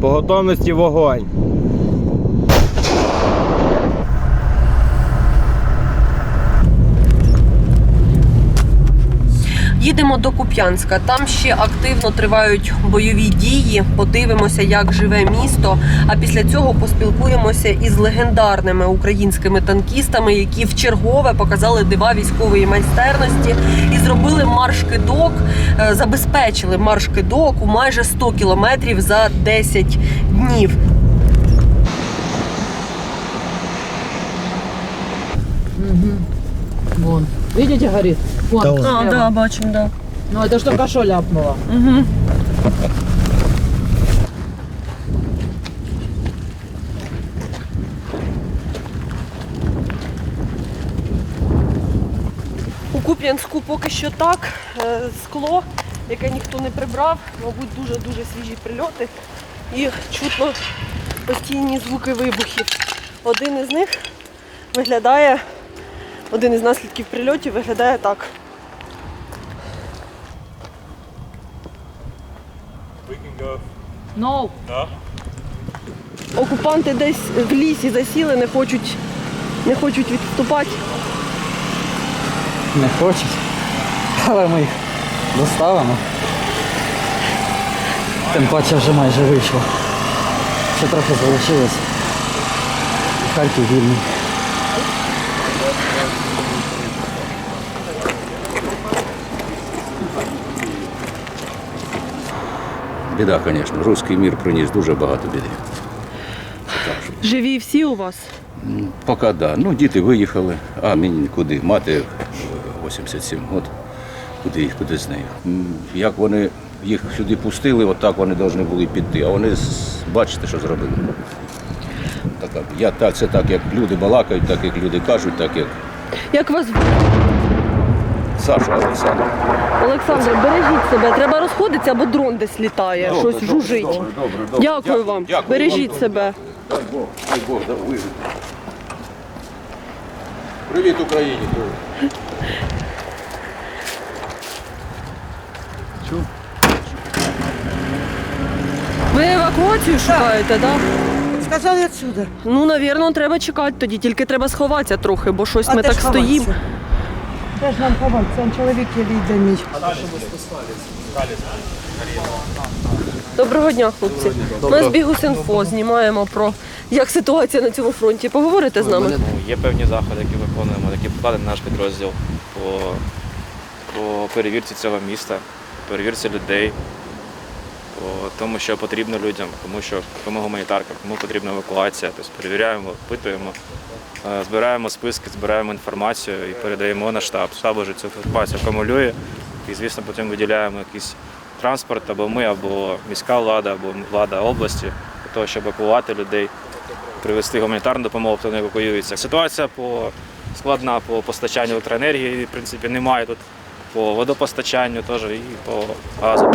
По готовності вогонь. Їдемо до Куп'янська. Там ще активно тривають бойові дії. Подивимося, як живе місто. А після цього поспілкуємося із легендарними українськими танкістами, які вчергове показали дива військової майстерності і зробили марш-кидок, е, забезпечили марш-кидок у майже 100 кілометрів за 10 днів. Вон. Видите, горит? Вон. Да вон. А, слева. да, бачимо, да. Ну, это ж только что ляпнуло. Угу. У Куп'янську поки що так. Е, Скло, яке ніхто не прибрав, мабуть, дуже-дуже свіжі прильоти. І чутно постійні звуки вибухів. Один із них виглядає, один із наслідків прильотів виглядає так. No. Окупанти десь в лісі засіли, не хочуть, не хочуть відступати. Не хочуть, але ми їх доставимо. Тим паче вже майже вийшло. Ще трохи залишилось. Харків вільний. Біда, звісно. Руський мір приніс дуже багато біди. Так. Живі всі у вас. Поки да. Ну, діти виїхали, а мені куди? Мати е, 87 років. Куди їх, куди з нею? Як вони їх сюди пустили, отак вони повинні були піти. А вони бачите, що зробили. Така, я так, це так, як люди балакають, так як люди кажуть, так як Як вас Саша Олександр. Олександр, бережіть себе, треба розходитися, бо дрон десь літає, Добре, щось добре, жужить. добре, добре, добре. Дякую вам, дякую бережіть вам. себе. Дай Бог, дай Бог, да вижити. Привіт Україні! привіт. Ви евакуацію шукаєте, так? Да? Сказали отсюда. Ну, навірно, треба чекати тоді, тільки треба сховатися трохи, бо щось А ми де так ж стоїмо. ховатися? Ж нам ховатися? Он чоловік є йде мій. Доброго дня, хлопці. Ми з Бігус.Інфо знімаємо про як ситуація на цьому фронті. Поговорите з нами? Ну, є певні заходи, які виконуємо, які покладені наш підрозділ по, по перевірці цього міста, перевірці людей, по тому, що потрібно людям, кому що кому гуманітарка, кому потрібна евакуація. Тобто перевіряємо, опитуємо, збираємо списки, збираємо інформацію і передаємо на штаб. Штаб вже цю інформацію акумулює і, звісно, потім виділяємо якийсь транспорт або ми, або міська влада, або влада області для того, щоб евакувати людей привезти гуманітарну допомогу, хто не евакуюється. Ситуація по складна по постачанню електроенергії, в принципі, немає тут по водопостачанню теж і по газу.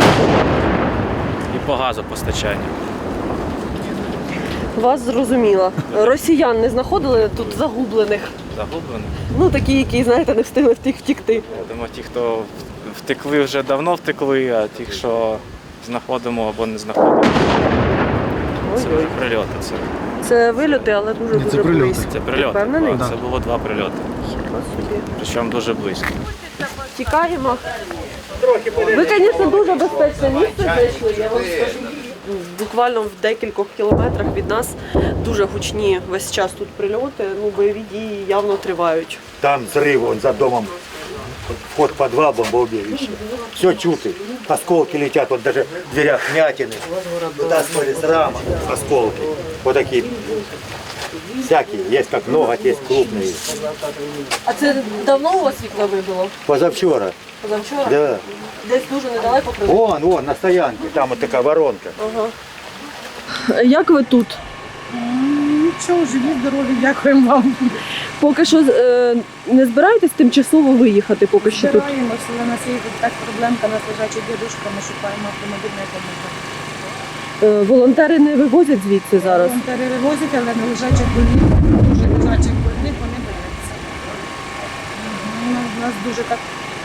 І по газопостачанню. Вас зрозуміла. Росіян не знаходили тут загублених. Загублено. Ну такі, які, знаєте, не встигли втік втікти. Я думаю, ті, хто втекли, вже давно втекли, а ті, що знаходимо або не знаходимо. Це вже прильоти. Це, Це вильоти, але дуже дуже близько. це прильоти. Впевнений? Так, Це було два прильоти. Собі. Причому дуже близько. Тікаємо. Ви, звісно, дуже безпечне місце знайшли, я вам скажу. Буквально в декількох кілометрах від нас дуже гучні весь час тут прильоти. Ну, бойові дії явно тривають. Там зрив, он за домом, вход в подвал, бомбоубежище. Все чуты, осколки летят, вот даже в дверях мятины. Вытаскивали с рамок осколки, вот такие. Всякие, есть как ноготь, есть крупные. А це давно у вас вікна вибило? Позавчера, Позавчора? да. Десь дуже недалеко прилетіло? Вон, вон, на стоянке, там вот такая воронка. Як ви тут? Нічого, живі, здорові, дякуємо вам. Поки що е, не збираєтесь тимчасово виїхати, поки що тут? Стараємося, але у нас є так проблемка, нас лежачий дідушка, ми шукаємо автомобільне допомоги. Е, волонтери не вивозять звідси зараз. Волонтери вивозять, але на лежачих больних, дуже лежачих больних вони бояться. Ну, У нас дуже так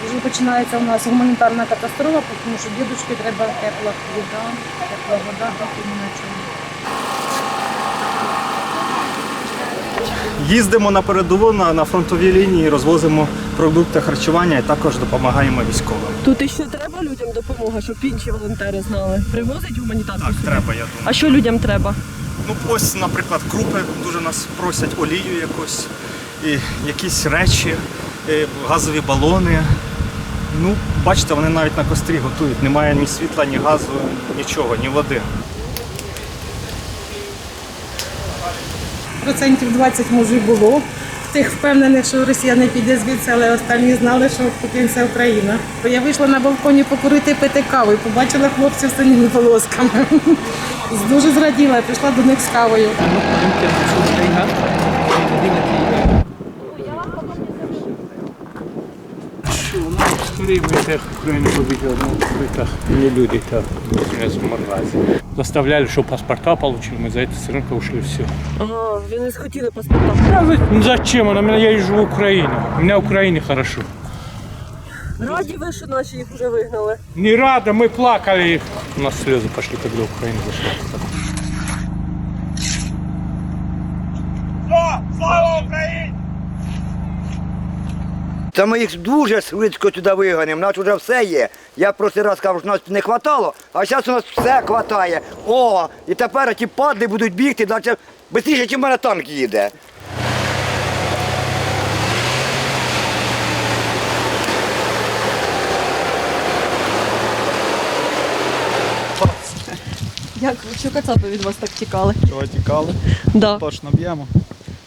Вже починається у нас гуманітарна катастрофа, тому що дідушки треба тепла вода, тепла вода, так і на чому. Їздимо на передову на, на фронтовій лінії, розвозимо продукти харчування і також допомагаємо військовим. Тут іще треба людям допомога, щоб інші волонтери знали. Привозять гуманітарку? Так, треба, я думаю. А що людям треба? Ну ось, наприклад, крупи дуже нас просять олію якусь, і якісь речі, е, газові балони. Ну, бачите, вони навіть на кострі готують. Немає ні світла, ні газу, нічого, ні води. Процентів 20 може й було. Тих впевнених, що Росія не піде звідси, але останні знали, що це Україна. Бо я вийшла на балконі покурити пити каву і побачила хлопців з синіми волосками. Дуже зраділа, прийшла до них з кавою. Скорее бы этих Украину победил, но это не люди так разморгази. Заставляли, что паспорта получили, мы за это с рынка ушли все. Ага, ви не схотіли паспорта. Ну зачем? Она меня, я езжу в Украину. У меня в Украине хорошо. Раді ви, що наші їх вже вигнали. Не рада, мы плакали. У нас слезы пошли, когда Украина зашла. Та ми їх дуже швидко туди виганемо, у нас вже все є. Я просто раз кажу, що нас не хватало, а зараз у нас все хватає. О, і тепер ті падли будуть бігти, наче швидше, ніж в мене танк їде. Як що кацапи від вас так тікали? Чого тікали? Да. Точно б'ємо.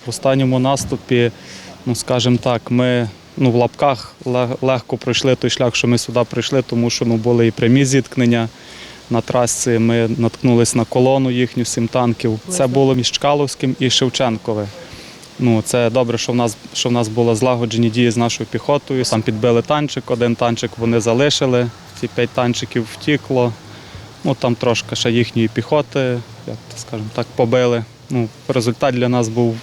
В останньому наступі, ну скажімо так, ми ну, в лапках легко пройшли той шлях, що ми сюди прийшли, тому що ну, були і прямі зіткнення. На трасі ми наткнулись на колону їхню сім танків. Це було між Чкаловським і Шевченкове. Ну, це добре, що в нас що в нас були злагоджені дії з нашою піхотою. Там підбили танчик, один танчик вони залишили, ці п'ять танчиків втікло. Ну там трошки ще їхньої піхоти, як то скажемо так, побили. Ну, результат для нас був,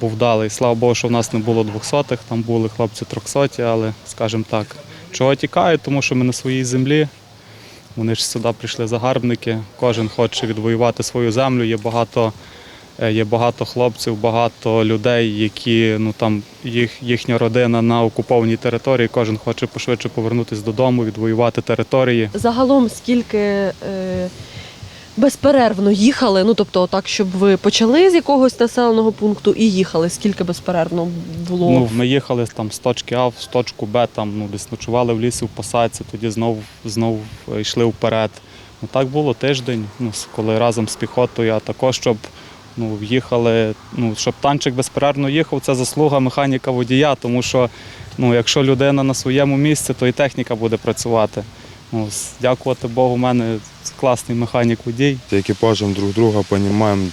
був вдалий. Слава Богу, що в нас не було двохсотих, там були хлопці трьохсоті, але, скажімо так, чого тікають, тому що ми на своїй землі. Вони ж сюди прийшли загарбники, кожен хоче відвоювати свою землю. Є багато, е, є багато хлопців, багато людей, які ну там їх, їхня родина на окупованій території. Кожен хоче пошвидше повернутися додому, відвоювати території. Загалом скільки е, безперервно їхали? Ну тобто, так, щоб ви почали з якогось населеного пункту і їхали. Скільки безперервно було? Ну, ми їхали там з точки А в точку Б, там ну, десь ночували в лісі в посадці, тоді знов, знов йшли вперед. Ну, так було тиждень, ну, коли разом з піхотою, а також щоб ну, їхали, ну, щоб танчик безперервно їхав, це заслуга механіка водія, тому що ну, якщо людина на своєму місці, то і техніка буде працювати. С- дякувати Богу, в мене класний механік водій. Екіпажем друг друга розуміємо,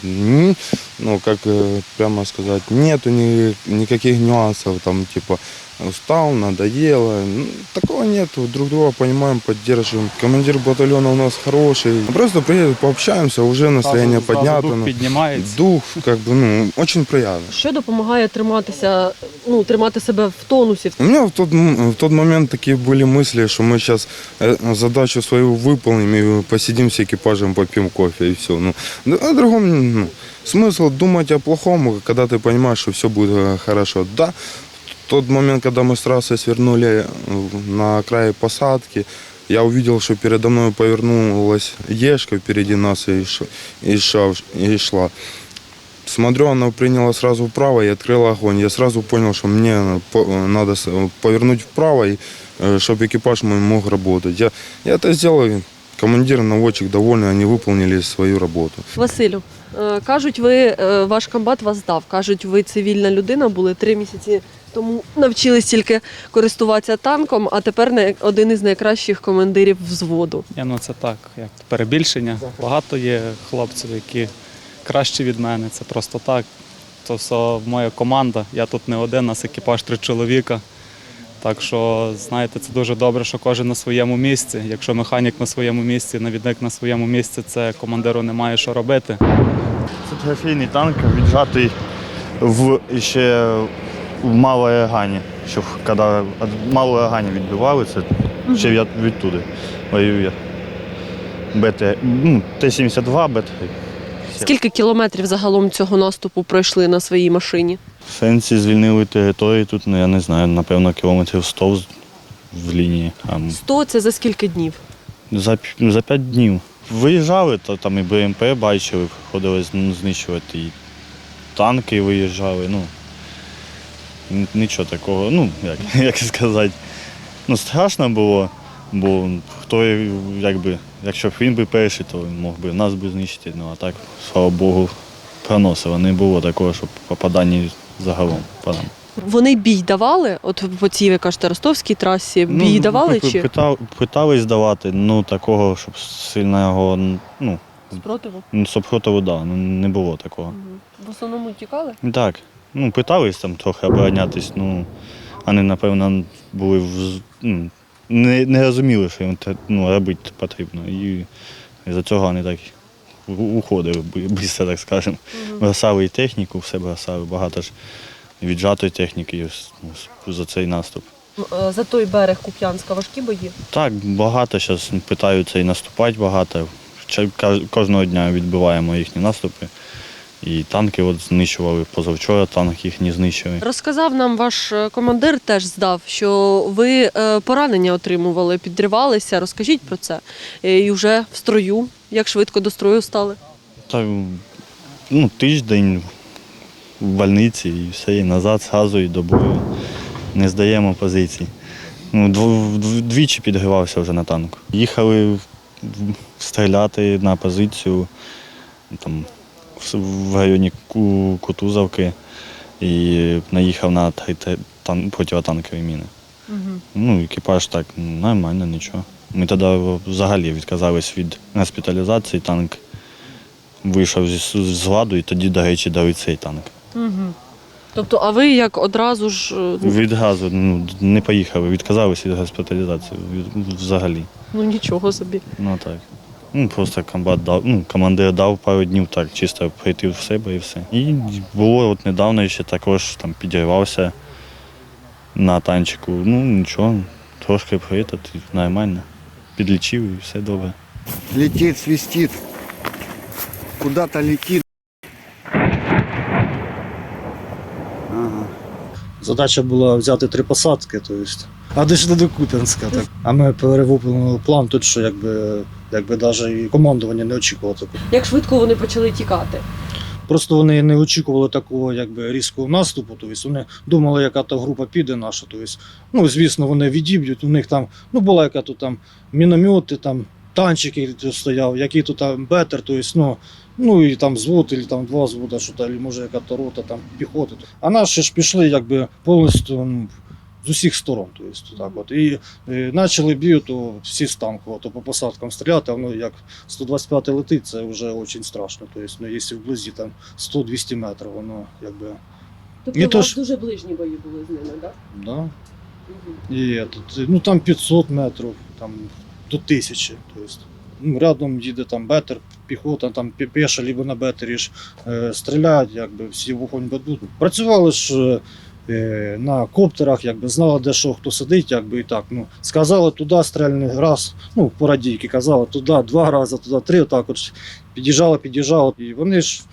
ну, как э, прямо сказати, нету ніяких нюансів, там, типа, устал, надоело, Ну, такого нету, друг друга понимаем, поддерживаем. Командир батальона у нас хороший, просто приедет, пообщаемся, уже настроение Зразу- зразу поднято. дух ну, піднімається. Дух, как бы, ну, очень приятно. Що допомагає триматися, ну тримати себе в тонусі? У меня в тот, м- в тот момент такие были мысли, что мы сейчас задачу свою выполним и посидим с экипажем, попьем кофе и все. Ну, д- о другом ну, смысл думать о плохом, когда ты понимаешь, что все будет э, хорошо. Да, в тот момент, когда мы с трассы свернули э, на край посадки, я увидел, что передо мной повернулась Ешка впереди нас и, ш- и, шла, и шла. Смотрю, она приняла сразу вправо и открыла огонь. Я сразу понял, что мне по- надо с- повернуть вправо, чтобы экипаж мой мог работать. Я, я это сделал. Командир, наводчик довольны, они выполнили свою работу. Василю, кажуть, ви е, ваш комбат вас здав. Кажуть, ви цивільна людина, були три місяці тому навчились тільки користуватися танком, а тепер один із найкращих командирів взводу. Ні, ну це так, як перебільшення. Багато є хлопців, які кращі від мене. Це просто так. Це все моя команда. Я тут не один, нас екіпаж три чоловіка. Так що, знаєте, це дуже добре, що кожен на своєму місці. Якщо механік на своєму місці, навідник на своєму місці, це командиру немає що робити. Це трофейний танк, віджатий в ще в Малої Гані. Щоб коли від малої Агані відбивали, це ще я відтуди воює. БТ, ну, Т-72, БТ. Скільки кілометрів загалом цього наступу пройшли на своїй машині? Фенці звільнили територію тут, ну я не знаю, напевно, кілометрів 100 з- в лінії. А 100 це за скільки днів? за, п- за 5 днів. Виїжджали, то там і БМП бачили, ходили з- знищувати, і танки виїжджали. Ну, н- нічого такого, ну, як, як сказати. Ну, страшно було, бо хто, якби, якщо б він би перший, то він мог би нас би знищити. Ну, а так, слава Богу, проносило. Не було такого, щоб попадання загалом по нам. Вони бій давали? От по цій, ви кажете, ростовській трасі Ну, бій давали чи Питав, питались давати, ну такого, щоб сильно його, ну, спротиву? ну, супротиву, да, ну, не було такого. В основному тікали? Так, ну, питались там трохи оборонятись, ну, вони, напевно, були в, ну, не, не розуміли, що їм ну, робити потрібно. І за цього вони так у- уходили, швидко, так скажемо. Бросали і техніку, все бросали, багато ж віджатої техніки ну, за цей наступ. Е, За той берег Куп'янська важкі бої. Так, багато зараз питаються і наступати багато. Кожного дня відбиваємо їхні наступи. І танки от знищували позавчора, танк їхні знищили. Розказав нам ваш е, командир, теж здав, що ви е, поранення отримували, підривалися. Розкажіть про це. І вже в строю, як швидко до строю стали. Та, ну, тиждень в больниці і все, і назад зразу і до бою. Не здаємо позицій. Ну, дв- дв- двічі підгривався вже на танку. Їхали стріляти на позицію там, в, районі Кутузовки і наїхав на противотанкові міни. Ну, екіпаж так, нормально, нічого. Ми тоді взагалі відказались від госпіталізації, танк вийшов з, ладу і тоді, до речі, дали цей танк. Тобто, а ви як одразу ж е, Від газу ну, не поїхали, відказались від госпіталізації взагалі. ну нічого собі. Ну так. Ну, просто комбат дав, ну, командир дав пару днів так, чисто прийти в себе і все. І було от недавно ще також там підірвався на танчику. Ну нічого, трошки прийти, нормально. Підлічив і все добре. Летит, свистит. Куда-то летит. Ага. Задача була взяти три посадки, то есть. а дійшли до Куп'янська. Так. А ми перевипили план тут, що якби, якби навіть і командування не очікувало такого. Як швидко вони почали тікати? Просто вони не очікували такого якби, різкого наступу. Тобто вони думали, яка то група піде наша. Тобто, ну, звісно, вони відіб'ють. У них там ну, була яка то там міномети, там танчик який стояв, який то там бетер, тобто, ну, ну і там звод, і там два звода, що там, може яка то рота там піхоти. А наші ж пішли якби повністю ну, з усіх сторон. Тобто, так от. І е, почали бій, то всі з танку, то по посадкам стріляти, а воно як 125 летить, це вже дуже страшно. Тобто, ну, якщо вблизі там 100-200 метрів, воно якби. Тобто І у то вас ж- дуже ближні бої були з ними, так? Да. І этот, ну там 500 метрів, там до 1000. Тобто, ну, рядом їде там бетер, піхота, там пі- пеша, либо на бетері ж е, стріляють, якби всі вогонь ведуть. Працювали ж е, на коптерах, якби знали, де що хто сидить, якби і так. Ну, сказали туди стрельний раз, ну, по радійки казали, туди два рази, туди три, отак от під'їжджали, під'їжджали. І вони ж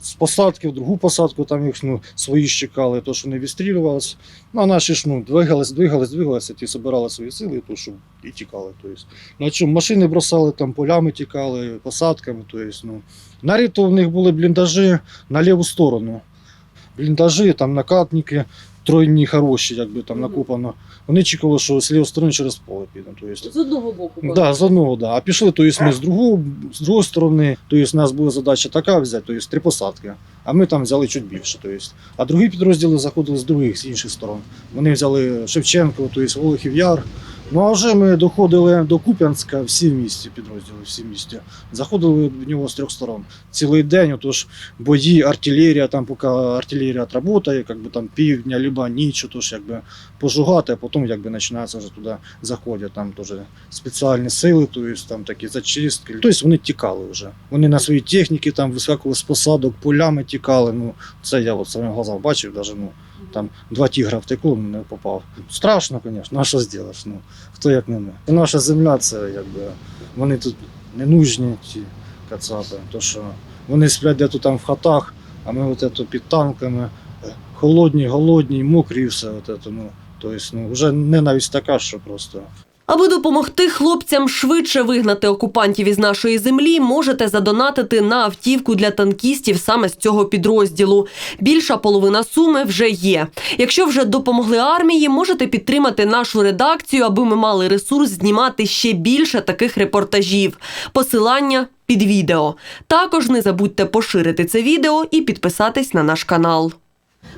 з посадки в другу посадку, там їх ну, свої чекали, то що не відстрілювалися. Ну, а наші ж ну, двигались, двигались, двигались, ті збирали свої сили, то що і тікали. На чому машини бросали, там полями тікали, посадками. Тобто, ну. Наріто в них були бліндажі на ліву сторону. Бліндажі, там накатники, тройні хороші, якби там накопано. Вони чекали, що з лівої сторони через поле підемо. Тобто, З одного боку. Да, з одного, да. А пішли, то есть ми з другого, з другої сторони, то есть у нас була задача така взяти, то есть три посадки. А ми там взяли чуть більше. То есть. А другі підрозділи заходили з других, з інших сторон. Вони взяли Шевченко, то есть Волохів Яр. Ну а вже ми доходили до Куп'янська всі в місті, підрозділи всі в місті. Заходили в нього з трьох сторон. Цілий день, отож бої, артилерія, там поки артилерія отработає, як би там півдня, либо ніч, тож якби пожугати, а потім якби починається вже туди заходять, там теж спеціальні сили, тобто там такі зачистки. Тобто вони тікали вже. Вони на своїй техніці там вискакували з посадок, полями тікали. Ну, це я от своїм глазом бачив, навіть, ну, там два тігра втекло, не попав. Страшно, звісно, а що зробиш? Ну, хто як не ми. Наша земля це якби вони тут не нужні, ці кацапи. То що вони сплять де там в хатах, а ми от ето під танками, холодні, голодні, мокрі все. От ето, ну, тобто, ну, вже ненависть така, що просто. Аби допомогти хлопцям швидше вигнати окупантів із нашої землі, можете задонатити на автівку для танкістів саме з цього підрозділу. Більша половина суми вже є. Якщо вже допомогли армії, можете підтримати нашу редакцію, аби ми мали ресурс знімати ще більше таких репортажів. Посилання під відео. Також не забудьте поширити це відео і підписатись на наш канал.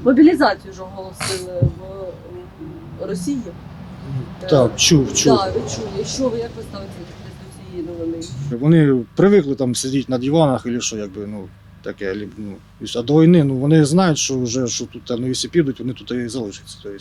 Мобілізацію ж оголосили в Росії. Так, чув, чув. Так, ви чули. Що ви як ви ставитеся до цієї новини? Вони привикли там сидіти на диванах і що, якби, ну, таке, ну, а до війни, ну, вони знають, що вже, що тут, ну, якщо підуть, вони тут і залишаться. Тобто,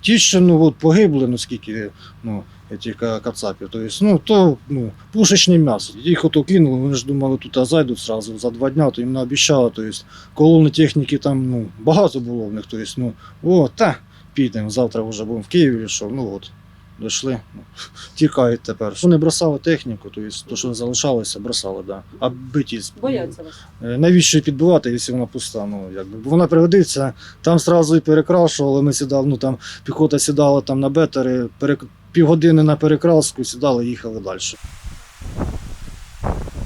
ті, що, ну, от, погибли, ну, скільки, ну, ці кацапів, тобто, ну, то, ну, пушечне м'ясо. Їх ото кинули, вони ж думали, тут а зайдуть зразу за два дня, то їм не обіцяли, тобто, колони техніки там, ну, багато було в них, тобто, ну, о, та, підемо, завтра вже будемо в Києві, що, ну, от, дійшли, тікають тепер. Що не бросали техніку, то, то що залишалося, бросали, да. А биті з- Бояться вас. Е, Навіщо її підбивати, якщо вона пуста? Ну, якби. Бо вона пригодиться, там зразу і перекрашували, ми сідали, ну там піхота сідала там на бетери, перек... півгодини на перекраску, сідали, їхали далі.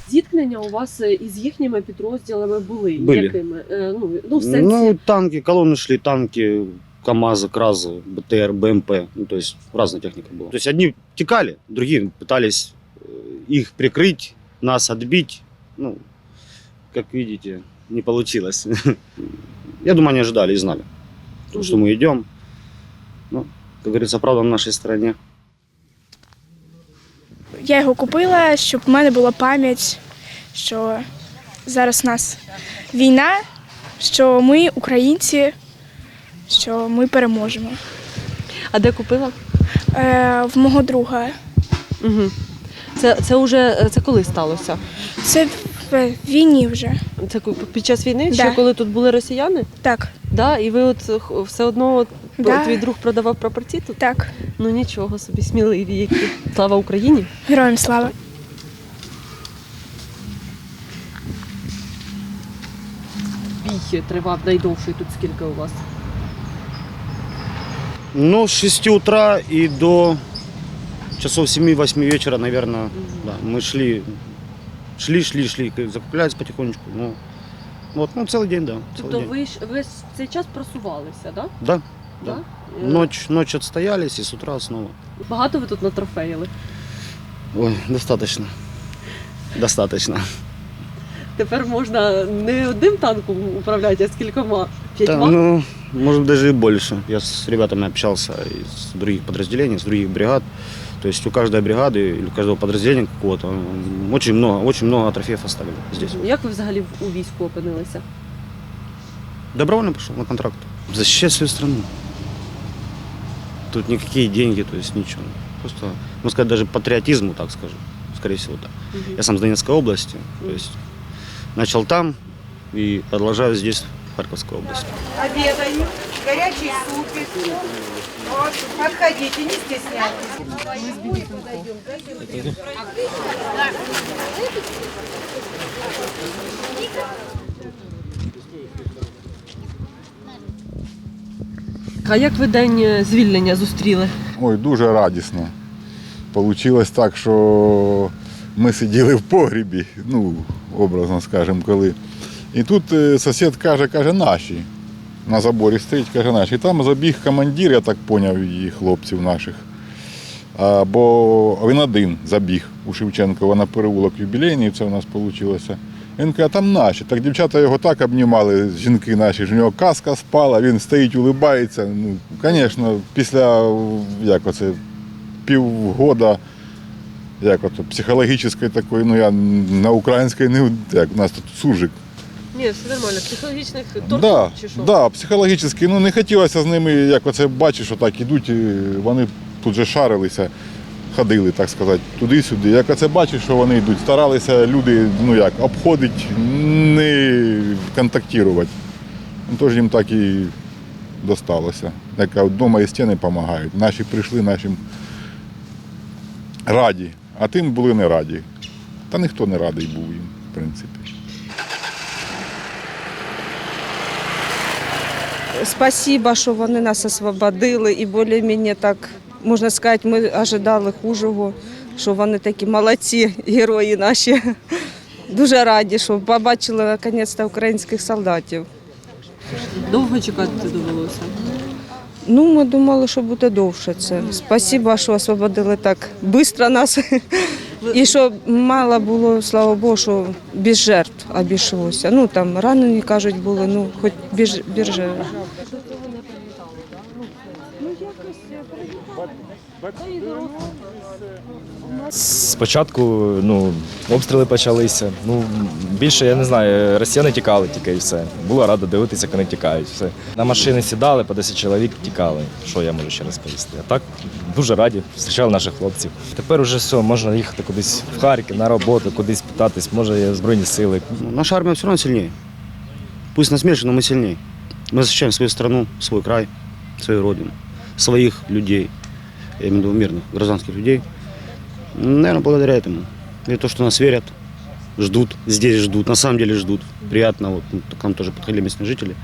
Зіткнення у вас е, із їхніми підрозділами були. Були. Якими? Е, ну, ну, в сенсі... Ну, танки, колонны шли, танки, КАМАЗы, КРАЗы, БТР, БМП. Ну, то есть разная техника была. То есть одни текали, другие пытались э, их прикрыть, нас отбить. Ну, как видите, не получилось. Я думаю, они ожидали и знали, то, что мы идем. Ну, как говорится, правда на нашей стороне. Я його купила, щоб в мене була пам'ять, що зараз у нас війна, що ми українці, що ми переможемо. А де купила? Е, в мого друга. Угу. Це, це вже це коли сталося? Це в війні вже. Це під час війни? Да. Ще коли тут були росіяни? Так. Да? І ви от все одно от, Да. твій друг продавав прапорці тут? Так. Ну нічого собі, сміливі які. Слава Україні! Героям слава. Бій тривав найдовший тут скільки у вас? Ну, с 6 утра и до часов 7-8 вечера, наверное, да, мы шли, шли, шли, шли, закуплялись потихонечку. Ну, вот, ну, целый день, да. Целый Тобто день. ви, ж- ви ж цей час просувалися, да? Да, Да? да. Е, Ночь, ночь отстоялись и с утра снова. Багато ви тут натрофеїли? Ой, достаточно. Достаточно. Тепер можна не одним танком управляти, а скількома? Да, П'ятьма? ну, может, даже и больше. Я с ребятами общался из других подразделений, с других бригад. То есть у каждой бригады или у каждого подразделения какого-то очень много, очень много трофеев оставили здесь. Як ви взагалі у війську опинилися? Добровольно пошел на контракт. Защищать свою страну. Тут никакие деньги, то есть ничего. Просто, можно сказать, даже патриотизм, вот так скажу. Скорее всего, так. Я сам с Донецкой области, то есть начал там и продолжаю здесь, Харьковской области. Обедаем, горячий супик. Вот, подходите, не стесняйтесь. А як ви день е, звільнення зустріли? Ой, дуже радісно. Получилось так, що ми сиділи в погрібі, ну, образно скажемо, коли. І тут е, сусід каже, каже, наші. На заборі стоїть, каже, наші. І там забіг командир, я так поняв, і хлопців наших. А, бо він один забіг у Шевченкова на переулок юбілейний, це у нас вийшло. Він каже, там наші. Так дівчата його так обнімали, жінки наші, ж у нього каска спала, він стоїть, улибається. Ну, звісно, після як оце, півгода як ото, психологічної такої, ну я на українській не як у нас тут суржик. Ні, все нормально. Психологічних тортур Да, чи що? да, психологічно, ну не хотілося з ними, як оце бачиш, що так ідуть, і вони тут же шарилися, ходили, так сказати, туди-сюди. Як оце бачиш, що вони йдуть, старалися люди, ну як, обходити, не контактувати. Ну, Тож їм так і досталося. Яка вдома і стіни допомагають. Наші прийшли, нашим раді, а тим були не раді. Та ніхто не радий був їм, в принципі. Спасибо, що вони нас освободили і більш-менш так, можна сказати, ми ожидали хужого, що вони такі молодці, герої наші. Дуже раді, що побачили наконець-то українських солдатів. Довго чекати довелося. Ну, ми думали, що буде довше це. Спасибо, що освободили так швидко нас. І що мало було, слава Богу, що без жертв обійшлося. Ну там ранені кажуть були, ну хоч без, без жертв. Спочатку ну, обстріли почалися. Ну, більше я не знаю, росіяни тікали тільки і все. Була рада дивитися, як вони тікають. Все. На машини сідали, по 10 чоловік тікали. Що я можу ще розповісти? А так дуже раді, зустрічали наших хлопців. Тепер уже все, можна їхати кудись в Харків на роботу, кудись питатись, може є Збройні сили. Наша армия все равно сильнее. Пусть нас меньше, но мы сильнее. Мы защищаем свою страну, свой край, свою родину, своих людей, я имею в виду мирных, гражданских людей. Наверное, благодаря этому. И то, что нас верят, ждут, здесь ждут, на самом деле ждут. Приятно, вот ну, к нам тоже подходили местные жители.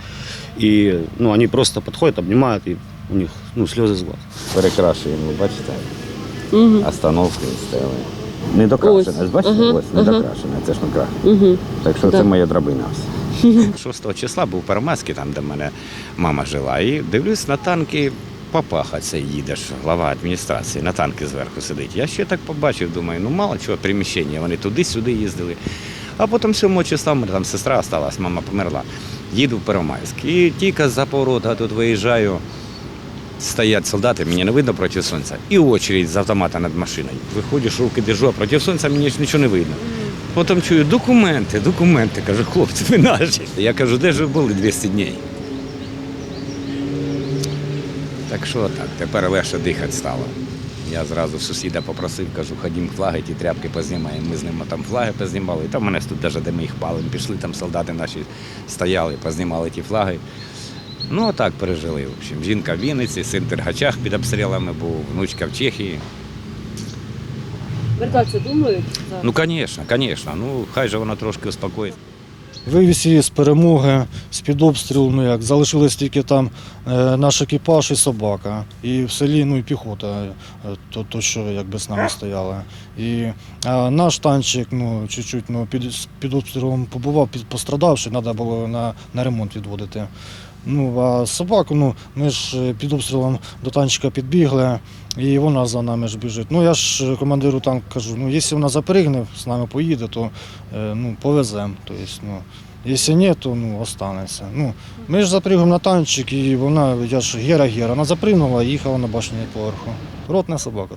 И ну, они просто подходят, обнимают, и у них ну, слезы з глаз. Перекрашуємо, бачите? Остановки стояли. Не докрашене, Ось. бачите? Ага, Ось не ага. докрашене, це ж не крах. Угу. Так що Да. це моя драбина. 6 числа був Первомайський, там, де в мене мама жила, і дивлюсь на танки. Папаха це їдеш, глава адміністрації, на танки зверху сидить. Я ще так побачив, думаю, ну мало чого приміщення, вони туди-сюди їздили. А потім 7 числа там сестра осталась, мама померла. Їду в Первомайськ. І тільки за поворота тут виїжджаю, стоять солдати, мені не видно проти сонця. І очередь з автомата над машиною. Виходиш, руки держу, а проти сонця мені ж нічого не видно. Потім чую документи, документи. Кажу, хлопці, ви наші. Я кажу, де ж ви були 200 днів? Так що так, тепер легше дихати стало. Я зразу сусіда попросив, кажу, ходім флаги, ті тряпки познімаємо. Ми з ними там флаги познімали. І там мене тут навіть де ми їх палимо, пішли, там солдати наші стояли, познімали ті флаги. Ну, а так пережили. В общем, жінка в Вінниці, син в Тергачах під обстрілами був, внучка в Чехії. Вертатися думають? Ну, звісно, звісно. Ну, хай же воно трошки успокоїться. Вивіз її з перемоги, з-під обстрілу, ну як, залишились тільки там е, наш екіпаж і собака. І в селі ну, і піхота, е, то, то що якби з нами стояла. І а наш танчик ну, чуть-чуть ну, під, під обстрілом побував, під, пострадавши, треба було на, на ремонт відводити. Ну, а собаку, ну, ми ж е, під обстрілом до танчика підбігли, і вона за нами ж біжить. Ну, я ж командиру танк кажу, ну, якщо вона запригне, з нами поїде, то е, ну, повеземо. Тобто, ну, якщо ні, то ну, останеться. Ну, ми ж запригуємо на танчик, і вона, я ж гера-гера, вона запригнула і їхала на башню поверху. Ротна собака.